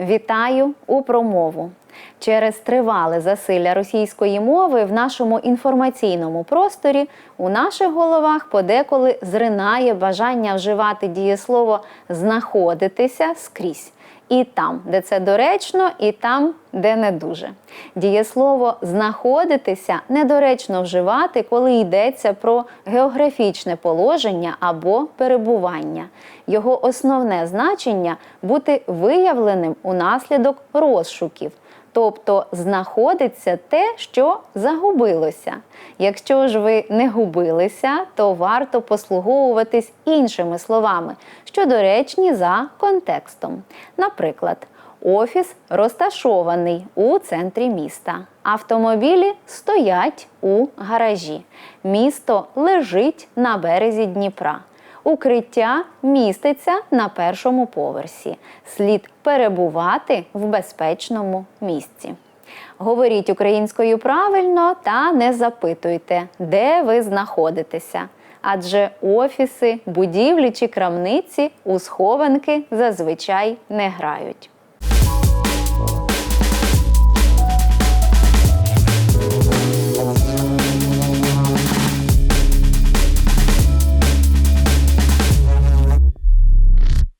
Вітаю у промову. Через тривале засилля російської мови в нашому інформаційному просторі у наших головах подеколи зринає бажання вживати дієслово знаходитися скрізь. І там, де це доречно, і там, де не дуже. Дієслово знаходитися недоречно вживати, коли йдеться про географічне положення або перебування. Його основне значення бути виявленим унаслідок розшуків. Тобто знаходиться те, що загубилося. Якщо ж ви не губилися, то варто послуговуватись іншими словами, що доречні за контекстом. Наприклад, офіс розташований у центрі міста. Автомобілі стоять у гаражі. Місто лежить на березі Дніпра. Укриття міститься на першому поверсі. Слід перебувати в безпечному місці. Говоріть українською правильно та не запитуйте, де ви знаходитеся. Адже офіси, будівлі чи крамниці у схованки зазвичай не грають.